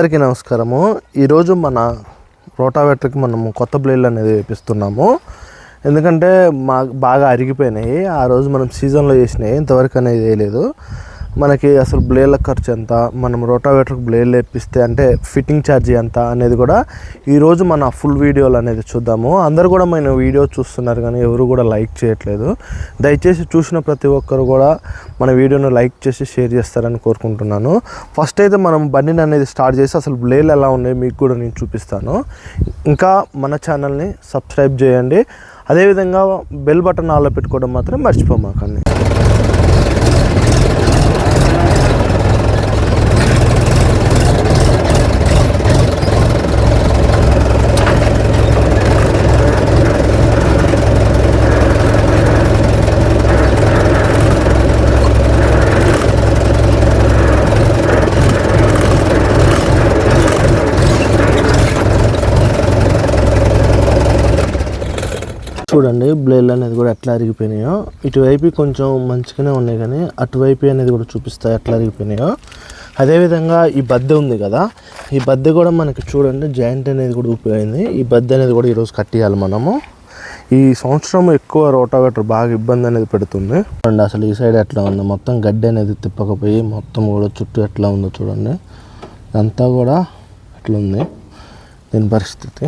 అందరికీ నమస్కారము. ఈరోజు మన రోటావేటర్కి మనము కొత్త బ్లేడ్లు అనేది వేపిస్తున్నాము. ఎందుకంటే మా బాగా అరిగిపోయినాయి. ఆ రోజు మనం సీజన్లో చేసినాయి ఇంతవరకు అనేది వేయలేదు. మనకి అసలు బ్లేడ్ల ఖర్చు ఎంత? మనం రోటావేటర్కి బ్లేడ్లు వేపిస్తే అంటే ఫిట్టింగ్ ఛార్జ్ ఎంత అనేది కూడా ఈరోజు మన ఫుల్ వీడియోలు అనేది చూద్దాము. అందరు కూడా మన వీడియో చూస్తున్నారు కానీ ఎవరు కూడా లైక్ చేయట్లేదు. దయచేసి చూసిన ప్రతి ఒక్కరు కూడా మన వీడియోను లైక్ చేసి షేర్ చేస్తారని కోరుకుంటున్నాను. ఫస్ట్ అయితే మనం బండిని అనేది స్టార్ట్ చేసి అసలు బ్లేడ్లు ఎలా ఉన్నాయి మీకు కూడా నేను చూపిస్తాను. ఇంకా మన ఛానల్ని సబ్స్క్రైబ్ చేయండి. అదేవిధంగా బెల్ బటన్ ఆలో పెట్టుకోవడం మాత్రం మర్చిపోమాకండి. చూడండి బ్లేడ్లు అనేది కూడా ఎట్లా అరిగిపోయినాయో. ఇటువైపు కొంచెం మంచిగానే ఉన్నాయి కానీ అటువైపు అనేది కూడా చూపిస్తాయి ఎట్లా అరిగిపోయినాయో. అదేవిధంగా ఈ బద్దె ఉంది కదా ఈ బద్దె కూడా మనకి చూడండి జాయింట్ అనేది కూడా ఊపిపోయింది ఈ బద్దె అనేది కూడా ఈరోజు కట్టియాలి మనము. ఈ సంవత్సరం ఎక్కువ రోటావేటర్ బాగా ఇబ్బంది అనేది పెడుతుంది. చూడండి అసలు ఈ సైడ్ ఎట్లా ఉంది? మొత్తం గడ్డి అనేది తిప్పకపోయి మొత్తం కూడా చుట్టూ ఎట్లా ఉందో చూడండి. అంతా కూడా ఎట్లా ఉంది దీని పరిస్థితి.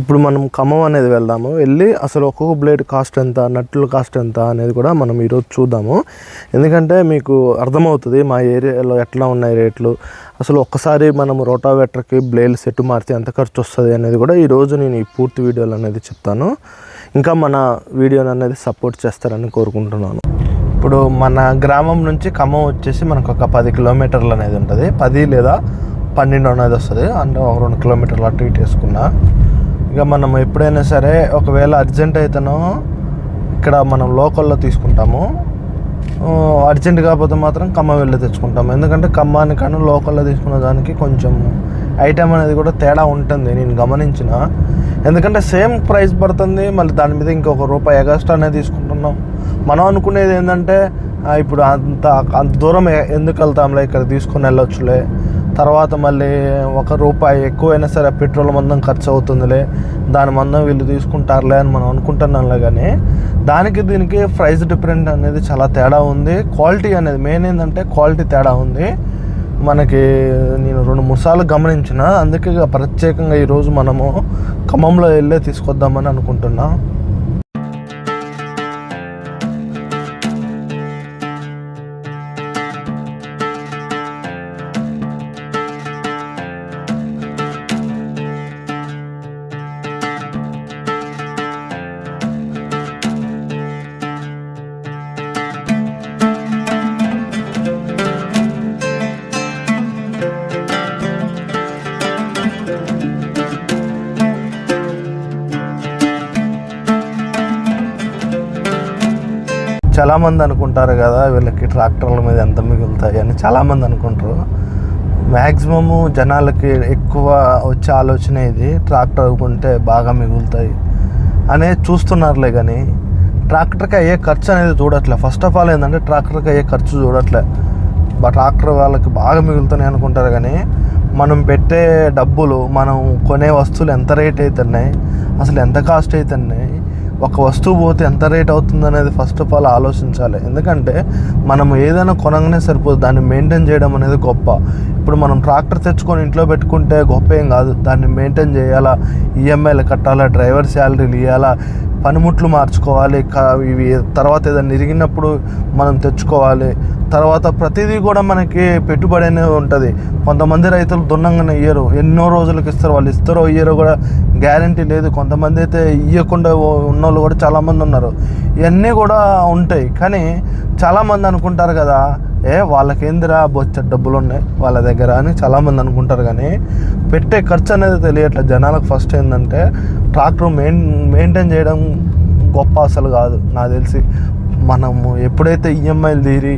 ఇప్పుడు మనం ఖమ్మం అనేది వెళ్దాము. వెళ్ళి అసలు ఒక్కొక్క బ్లేడ్ కాస్ట్ ఎంత నట్లు కాస్ట్ ఎంత అనేది కూడా మనం ఈరోజు చూద్దాము. ఎందుకంటే మీకు అర్థమవుతుంది మా ఏరియాలో ఎట్లా ఉన్నాయి రేట్లు. అసలు ఒక్కసారి మనం రోటావేటర్కి బ్లేడ్ సెట్ మారితే ఎంత ఖర్చు వస్తుంది అనేది కూడా ఈరోజు నేను ఈ పూర్తి వీడియోలు అనేది చెప్తాను. ఇంకా మన వీడియోని అనేది సపోర్ట్ చేస్తారని కోరుకుంటున్నాను. ఇప్పుడు మన గ్రామం నుంచి ఖమ్మం వచ్చేసి మనకు ఒక పది కిలోమీటర్లు అనేది ఉంటుంది. పది లేదా పన్నెండు అనేది వస్తుంది. అంటే ఒక రెండు కిలోమీటర్లు అటు ఇటు వేసుకున్నా. ఇక మనం ఎప్పుడైనా సరే ఒకవేళ అర్జెంట్ అయితేనో ఇక్కడ మనం లోకల్లో తీసుకుంటాము. అర్జెంట్ కాకపోతే మాత్రం ఖమ్మం వెళ్ళి తెచ్చుకుంటాము. ఎందుకంటే ఖమ్మానికన్నా లోకల్లో తీసుకున్న దానికి కొంచెం ఐటెం అనేది కూడా తేడా ఉంటుంది నేను గమనించిన. ఎందుకంటే సేమ్ ప్రైస్ పడుతుంది మళ్ళీ దాని మీద ఇంకొక రూపాయి ఎగస్ట్రా అనేది తీసుకుంటున్నాం. మనం అనుకునేది ఏంటంటే ఇప్పుడు అంత అంత దూరం ఎందుకు వెళ్తాంలే ఇక్కడ తీసుకొని వెళ్ళొచ్చులే. తర్వాత మళ్ళీ ఒక రూపాయి ఎక్కువైనా సరే పెట్రోల్ మందం ఖర్చు అవుతుందిలే దాని మందం వీళ్ళు తీసుకుంటారులే అని మనం అనుకుంటున్నాంలే కానీ దానికి దీనికి ప్రైస్ డిఫరెంట్ అనేది చాలా తేడా ఉంది. క్వాలిటీ అనేది మెయిన్ ఏంటంటే క్వాలిటీ తేడా ఉంది. మనకి నేను రెండు మూడు సార్లు గమనించిన అందుకే ప్రత్యేకంగా ఈరోజు మనము ఖమ్మంలో వెళ్ళే తీసుకొద్దామని అనుకుంటున్నాం. చాలామంది అనుకుంటారు కదా వీళ్ళకి ట్రాక్టర్ల మీద ఎంత మిగులుతాయి అని చాలామంది అనుకుంటారు. మ్యాక్సిమము జనాలకి ఎక్కువ వచ్చే ఆలోచన ఇది ట్రాక్టర్ కొంటే బాగా మిగులుతాయి అనే చూస్తున్నారులే కానీ ట్రాక్టర్కి అయ్యే ఖర్చు అనేది చూడట్లే. ఫస్ట్ ఆఫ్ ఆల్ ఏంటంటే ట్రాక్టర్కి అయ్యే ఖర్చు చూడట్లే. ట్రాక్టర్ వాళ్ళకి బాగా మిగులుతున్నాయి అనుకుంటారు కానీ మనం పెట్టే డబ్బులు మనం కొనే వస్తువులు ఎంత రేట్ అవుతున్నాయి అసలు ఎంత కాస్ట్ అవుతున్నాయి ఒక వస్తువు పోతే ఎంత రేట్ అవుతుంది అనేది ఫస్ట్ ఆఫ్ ఆల్ ఆలోచించాలి. ఎందుకంటే మనం ఏదైనా కొనగానే సరిపోదు. దాన్ని మెయింటైన్ చేయడం అనేది గొప్ప. ఇప్పుడు మనం ట్రాక్టర్ తెచ్చుకొని ఇంట్లో పెట్టుకుంటే గొప్ప ఏం కాదు. దాన్ని మెయింటైన్ చేయాలా? ఈఎంఐలు కట్టాలా? డ్రైవర్ శాలరీలు ఇవ్వాలా పనిముట్లు మార్చుకోవాలి. ఇవి తర్వాత ఏదైనా ఇరిగినప్పుడు మనం తెచ్చుకోవాలి. తర్వాత ప్రతిదీ కూడా మనకి పెట్టుబడి అనేది ఉంటుంది. కొంతమంది రైతులు దున్నంగానే ఇయ్యరు. ఎన్నో రోజులకు ఇస్తారు. వాళ్ళు ఇస్తారో ఇయ్యరో కూడా గ్యారంటీ లేదు. కొంతమంది అయితే ఇవ్వకుండా ఉన్నోళ్ళు కూడా చాలామంది ఉన్నారు. ఇవన్నీ కూడా ఉంటాయి. కానీ చాలామంది అనుకుంటారు కదా ఏ వాళ్ళకేందిరా బొచ్చ డబ్బులు ఉన్నాయి వాళ్ళ దగ్గర అని చాలామంది అనుకుంటారు కానీ పెట్టే ఖర్చు అనేది తెలియట్లేదు జనాలకు ఫస్ట్ ఏంటంటే ట్రాక్టర్ మెయిన్ మెయింటైన్ చేయడం గొప్ప అసలు కాదు నాకు తెలిసి. మనము ఎప్పుడైతే ఈఎంఐలు తీరి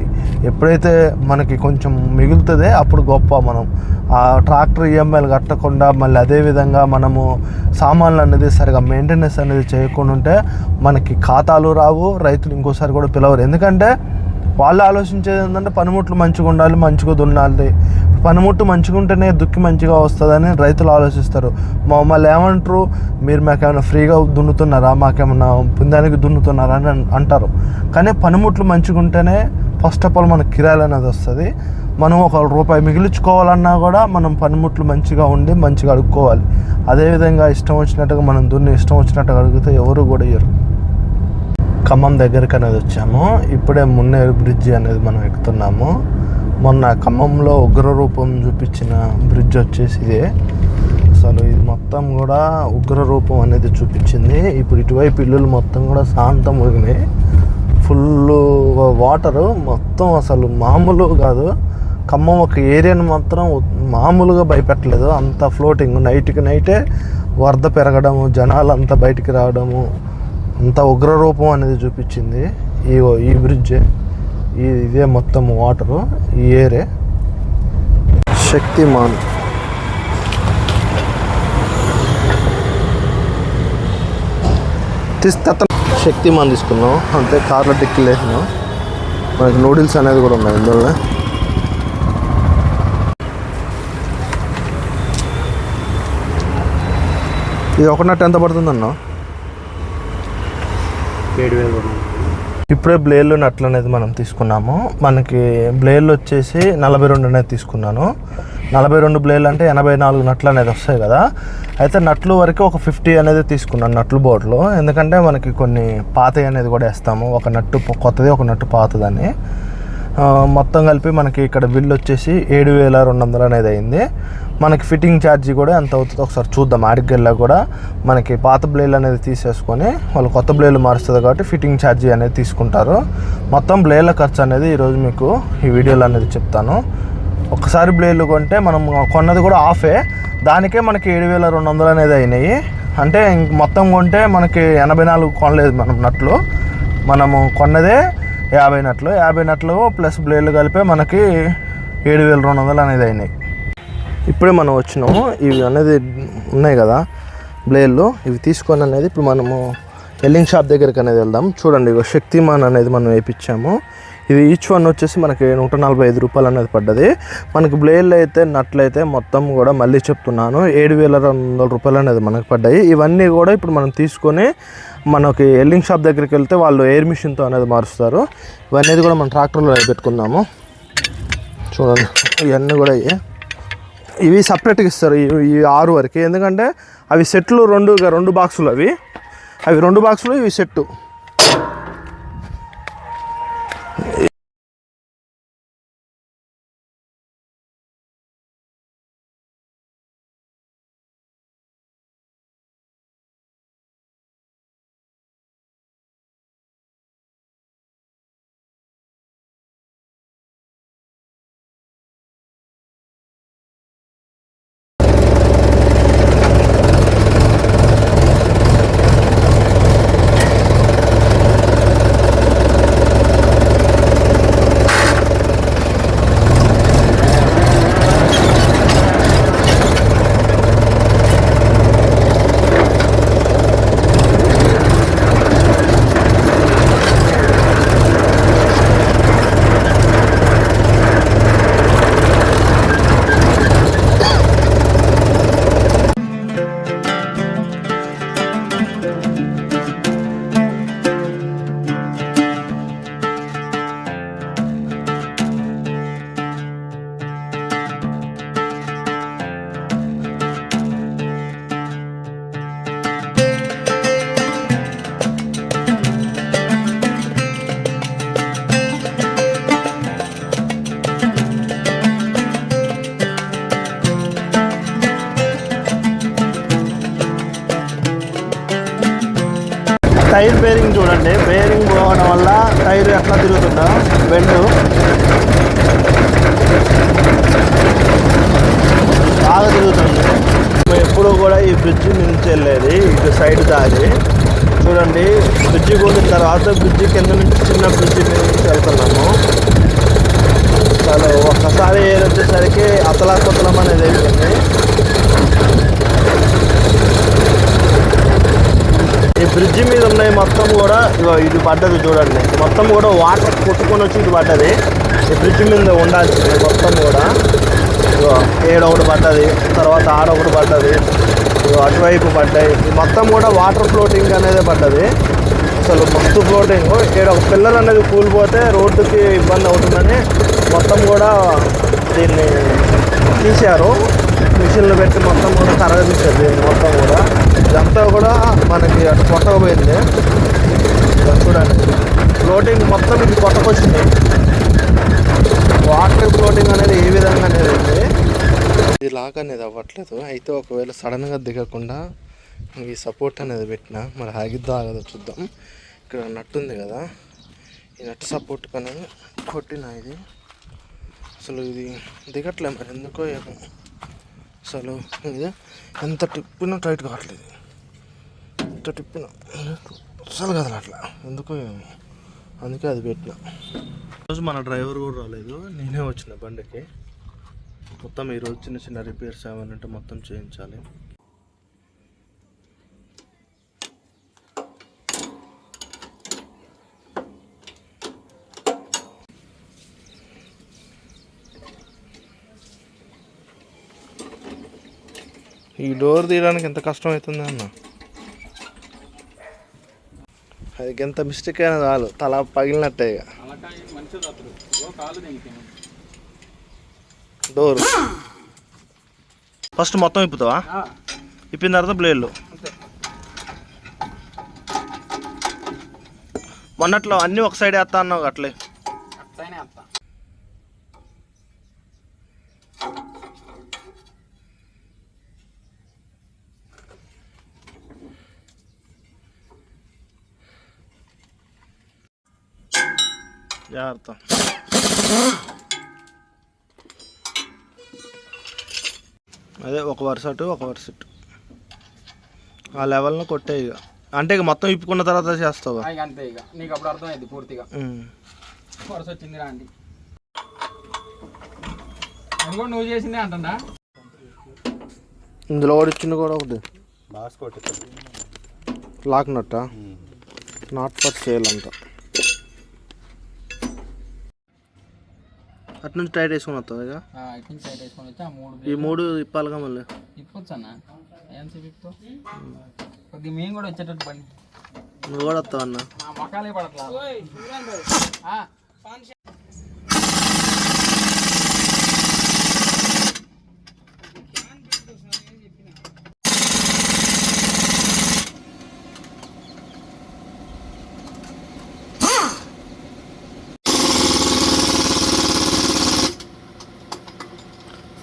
ఎప్పుడైతే మనకి కొంచెం మిగులుతుందే అప్పుడు గొప్ప మనం. ఆ ట్రాక్టర్ ఈఎంఐలు కట్టకుండా మళ్ళీ అదే విధంగా మనము సామాన్లు అనేది సరిగా మెయింటెనెన్స్ అనేది చేయకుండా ఉంటే మనకి ఖాతాలు రావు రైతులు ఇంకోసారి కూడా పిలవరు. ఎందుకంటే వాళ్ళు ఆలోచించేది ఏంటంటే పనిముట్లు మంచిగా ఉండాలి మంచిగా దున్నాలి. పనిముట్టు మంచిగా ఉంటేనే దుక్కి మంచిగా వస్తుందని రైతులు ఆలోచిస్తారు. మమ్మల్ని ఏమంటారు మీరు మాకేమైనా ఫ్రీగా దున్నుతున్నారా మాకేమైనా పుందానికి దున్నుతున్నారా అని అంటారు. కానీ పనిముట్లు మంచిగా ఉంటేనే ఫస్ట్ ఆఫ్ ఆల్ మన కిరాయిలు అనేది వస్తుంది. మనం ఒక రూపాయి మిగిలించుకోవాలన్నా కూడా మనం పనిముట్లు మంచిగా ఉండి మంచిగా అడుక్కోవాలి. అదేవిధంగా ఇష్టం వచ్చినట్టుగా మనం దున్ని ఇష్టం వచ్చినట్టుగా అడిగితే ఎవరు కూడా ఇయ్యరు. ఖమ్మం దగ్గరికి అనేది వచ్చాము. ఇప్పుడే మున్నేరు బ్రిడ్జి అనేది మనం ఎక్కుతున్నాము. మొన్న ఖమ్మంలో ఉగ్ర రూపం చూపించిన బ్రిడ్జ్ వచ్చేసి ఇదే. అసలు ఇది మొత్తం కూడా ఉగ్ర రూపం అనేది చూపించింది. ఇప్పుడు ఇటువైపు ఇల్లులు మొత్తం కూడా శాంతం ముగినాయి ఫుల్ వాటరు మొత్తం అసలు మామూలు కాదు. ఖమ్మం ఒక ఏరియాని మాత్రం మామూలుగా భయపెట్టలేదు. అంత ఫ్లోటింగ్. నైట్కి నైటే వరద పెరగడము జనాలు అంతా బయటికి రావడము అంత ఉగ్ర రూపం అనేది చూపించింది. ఈ ఈ బ్రిడ్జ్ ఈ ఇదే మొత్తం వాటరు ఈ ఏరే శక్తిమాన్. తీస్తే శక్తిమాన్ తీసుకున్నాం. అంతే కార్లో టిక్కిలు వేసినాం మనకి నూడిల్స్ అనేది కూడా ఉన్నాయి ఇందులో ఇది ఒక నట్టు ఎంత పడుతుందన్నా? ఏడు వేలు ఇప్పుడే బ్లేడ్లో నట్లు అనేది మనం తీసుకున్నాము. మనకి బ్లేడ్లు వచ్చేసి నలభై రెండు అనేది తీసుకున్నాను. నలభై రెండు బ్లేడ్లు అంటే ఎనభై నాలుగు నట్లు అనేది వస్తాయి కదా. అయితే నట్లు వరకు ఒక ఫిఫ్టీ అనేది తీసుకున్నాను నట్లు బోర్డులో. ఎందుకంటే మనకి కొన్ని పాతవి అనేది కూడా వేస్తాము. ఒక నట్టు కొత్తది ఒక నట్టు పాతదని. మొత్తం కలిపి మనకి ఇక్కడ బిల్ వచ్చేసి ఏడు వేల రెండు వందలు అనేది అయింది. మనకి ఫిట్టింగ్ ఛార్జీ కూడా ఎంత అవుతుందో ఒకసారి చూద్దాం. ఆడికెళ్ళా కూడా మనకి పాత బ్లేడ్లు అనేది తీసేసుకొని వాళ్ళు కొత్త బ్లేలు మారుస్తుంది కాబట్టి ఫిట్టింగ్ ఛార్జీ అనేది తీసుకుంటారు. మొత్తం బ్లేడ్ల ఖర్చు అనేది ఈరోజు మీకు ఈ వీడియోలో అనేది చెప్తాను. ఒకసారి బ్లేడ్లు కొంటే మనం కొన్నది కూడా ఆఫే. దానికే మనకి ఏడు వేల రెండు వందలు అనేది అయినాయి. అంటే మొత్తం కొంటే మనకి ఎనభై నాలుగు కొనలేదు మనం నట్లు. మనము కొన్నదే యాభై నట్లు యాభై నట్లు ప్లస్ బ్లేడ్లు కలిపే మనకి ఏడు వేల రెండు వందలు అనేది అయినాయి. ఇప్పుడే మనం వచ్చినాము. ఇవి అనేది ఉన్నాయి కదా బ్లేడ్లు. ఇవి తీసుకొని అనేది ఇప్పుడు మనము ఎల్లింగ్ షాప్ దగ్గరికి అనేది వెళ్దాం. చూడండి ఇగో శక్తిమాన్ అనేది మనం వేయించాము ఇది ఈచ్ వన్ వచ్చేసి మనకి నూట నలభై ఐదు రూపాయలు అనేది పడ్డది. మనకి బ్లేడ్లు అయితే నట్లు అయితే మొత్తం కూడా మళ్ళీ చెప్తున్నాను. ఏడు వేల రెండు వందల రూపాయలు అనేది మనకి పడ్డాయి. ఇవన్నీ కూడా ఇప్పుడు మనం తీసుకొని మనకి ఎల్లింగ్ షాప్ దగ్గరికి వెళ్తే వాళ్ళు ఎయిర్ మిషన్తో అనేది మారుస్తారు. ఇవన్నీ కూడా మనం ట్రాక్టర్లో పెట్టుకుందాము. చూడండి ఇవన్నీ కూడా ఇవి సపరేట్గా ఇస్తారు ఈ ఆరు వరకు. ఎందుకంటే అవి సెట్లు రెండు రెండు బాక్సులు అవి. అవి రెండు బాక్సులు ఇవి సెట్టు బ్రిడ్జి నుంచి వెళ్ళేది ఇటు సైడ్ దారి. చూడండి బ్రిడ్జి కూలిన తర్వాత బ్రిడ్జి కింద నుంచి చిన్న బ్రిడ్జి మీద నుంచి వెళ్తున్నాము. అసలు ఒక్కసారి ఏదొచ్చేసరికి వచ్చేసరికి అతలాకుతలం అనేది అయిపోయింది. ఈ బ్రిడ్జి మీద ఉన్నాయి మొత్తం కూడా ఇది పడ్డది చూడండి. మొత్తం కూడా వాటర్ కొట్టుకొని వచ్చి ఇది పడ్డది. ఈ బ్రిడ్జి మీద ఉండాల్సింది మొత్తం కూడా. ఏడు ఏడొకటి పడ్డది తర్వాత ఆడొకటి పడ్డది అటువైపు పడ్డాయి. మొత్తం కూడా వాటర్ ఫ్లోటింగ్ అనేది పడ్డది. అసలు మస్తు ఫ్లోటింగ్ ఇక్కడ ఒక పిల్లలు అనేది కూలిపోతే రోడ్డుకి ఇబ్బంది అవుతుందని మొత్తం కూడా దీన్ని తీశారు. మిషన్లు పెట్టి మొత్తం కూడా కరగదీశారు దీన్ని మొత్తం కూడా. ఇదంతా కూడా మనకి అటు కొట్టకపోయింది. చూడండి. ఫ్లోటింగ్ మొత్తం ఇది కొట్టకొచ్చింది. వాటర్ ఫ్లోటింగ్ అనేది ఏ విధంగా అనేది ఉంది ఇది లాక్ అనేది అవ్వట్లేదు. అయితే ఒకవేళ సడన్గా దిగకుండా ఈ సపోర్ట్ అనేది పెట్టిన మరి ఆగిద్దా ఆగదో చూద్దాం. ఇక్కడ నట్టు ఉంది కదా. ఈ నట్టు సపోర్ట్ కానీ కొట్టిన ఇది. అసలు ఇది దిగట్లే మరి ఎందుకో ఏమో. అసలు ఇది ఎంత టిప్పినా టైట్ కావట్లేదు. ఎంత టిప్పినా అసలు కదలట్లా. ఎందుకో ఏమో. అందుకే అది పెట్టిన. రోజు మన డ్రైవర్ కూడా రాలేదు. నేనే వచ్చిన బండికి. మొత్తం ఈరోజు చిన్న చిన్న రిపేర్స్ ఏమైనా మొత్తం చేయించాలి. ఈ డోర్ తీయడానికి ఎంత కష్టం అవుతుంది అన్న? అది ఎంత మిస్టేక్ అయినా చాలు. తల పగిలినట్టే ఇక. డోర్. ఫస్ట్ మొత్తం ఇప్పుతావా? ఇప్పిన తర్వాత బ్లేడ్లు. మొన్నట్లో అన్నీ ఒక సైడ్ వేస్తా అన్నావు అట్లే. జాగ్రత్త. అదే ఒక వరుస అటు ఒక వరుస ఇటు. ఆ లెవెల్ను కొట్టే ఇక. అంటే ఇక మొత్తం ఇప్పుకున్న తర్వాత చేస్తావా? ఇక అంతే ఇక. నీకు అప్పుడు అర్థమైంది పూర్తిగా. వరుస వచ్చింది రా అండి అది. కూడా నువ్వు చేసిందే అంటా ఇందులో ఓడిచ్చింది కూడా ఒకటి. లాక్ నట్ట? నాట్ ఫర్ సేల్ అంట. అటు నుంచి టైట్ వేసుకుని వస్తావు ఇక? ఇటు నుంచి సైడ్ వేసుకొని వచ్చి ఆ మూడు ఈ మూడు ఇప్పాలిగా మళ్ళీ. ఇప్పొచ్చు అన్న ఏం ఇప్పుతో కొద్దిగా మేము కూడా వచ్చేటట్టు బండి నువ్వు కూడా వస్తావు అన్న? మొక్కలే పడట్లా.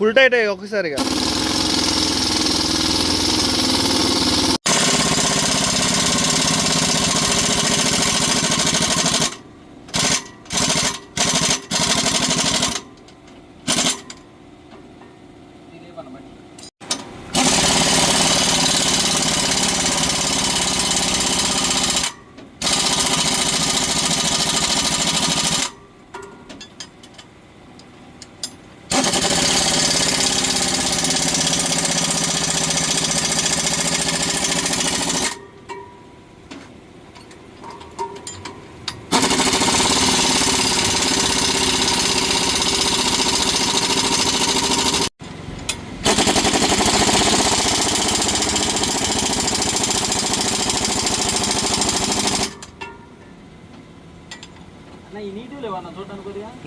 ఫుల్ టైట్ అయ్యి ఒకసారిగా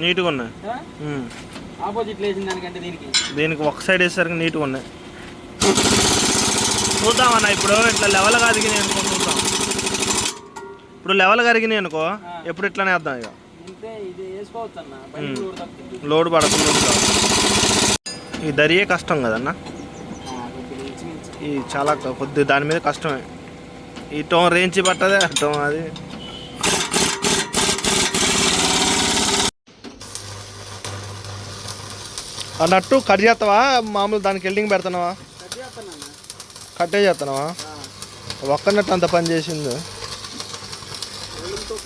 నీట్గా ఉన్నాయి. ఆపోజిట్ లేచిన దానికంటే దీనికి? దీనికి ఒక సైడ్ వేసేసరికి నీట్గా ఉన్నాయి. చూద్దామన్న ఇప్పుడు ఇట్లా లెవెల్ కరిగినాయి అనుకో చూద్దాం. ఇప్పుడు లెవెల్ కరిగినాయి అనుకో ఎప్పుడు ఇట్లానే వేద్దాం ఇక. లోడ్ పడకుండా. ఈ దరియే కష్టం కదన్న? ఈ చాలా కొద్ది దాని మీద కష్టమే. ఈ టోన్ రేంచి పట్టదే టోన్ అది. అన్నట్టు కట్ చేస్తావా? మామూలు దానికి ఎల్డింగ్ పెడతావా కట్టే చేస్తున్నావా ఒక్కనట్టు అంత పని చేసింది. ఎల్లింగ్తో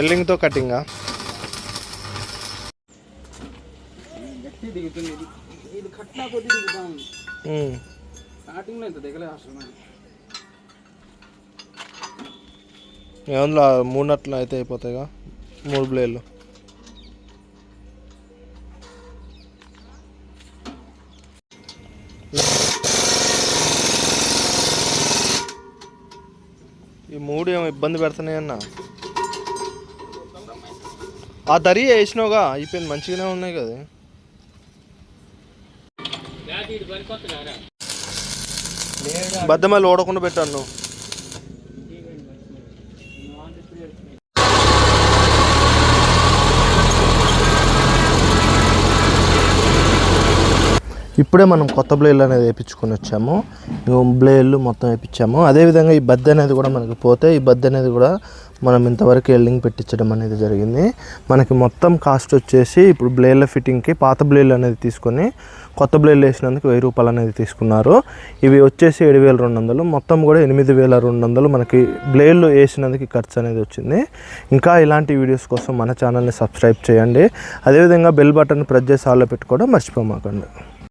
ఎల్డింగ్తో కటింగా గట్టి మూడు నట్లు అయితే అయిపోతాయిగా. మూడు బ్లేడ్లు ఈ మూడు ఏమో ఇబ్బంది పెడుతున్నాయి అన్న ఆ దరి వేసినావుగా అయిపోయింది మంచిగానే ఉన్నాయి కదా. బద్దమల్లి ఓడకుండా పెట్టాను నువ్వు. ఇప్పుడే మనం కొత్త బ్లేడ్లు అనేది వేయించుకొని వచ్చాము. బ్లేడ్లు మొత్తం వేయించాము అదేవిధంగా ఈ బద్ద అనేది కూడా మనకి పోతే ఈ బద్ద అనేది కూడా మనం ఇంతవరకు ఎల్డింగ్ పెట్టించడం అనేది జరిగింది. మనకి మొత్తం కాస్ట్ వచ్చేసి ఇప్పుడు బ్లేడ్ల ఫిట్టింగ్కి పాత బ్లేడ్లు అనేది తీసుకొని కొత్త బ్లేడ్లు వేసినందుకు వెయ్యి రూపాయలు అనేది తీసుకున్నారు. ఇవి వచ్చేసి ఏడు వేల రెండు వందలు. మొత్తం కూడా ఎనిమిది వేల రెండు వందలు మనకి బ్లేడ్లు వేసినందుకు ఖర్చు అనేది వచ్చింది. ఇంకా ఇలాంటి వీడియోస్ కోసం మన ఛానల్ని సబ్స్క్రైబ్ చేయండి. అదేవిధంగా బెల్ బటన్ ప్రెస్ చేసి ఆల్లో పెట్టుకోవడం మర్చిపోమాకండి.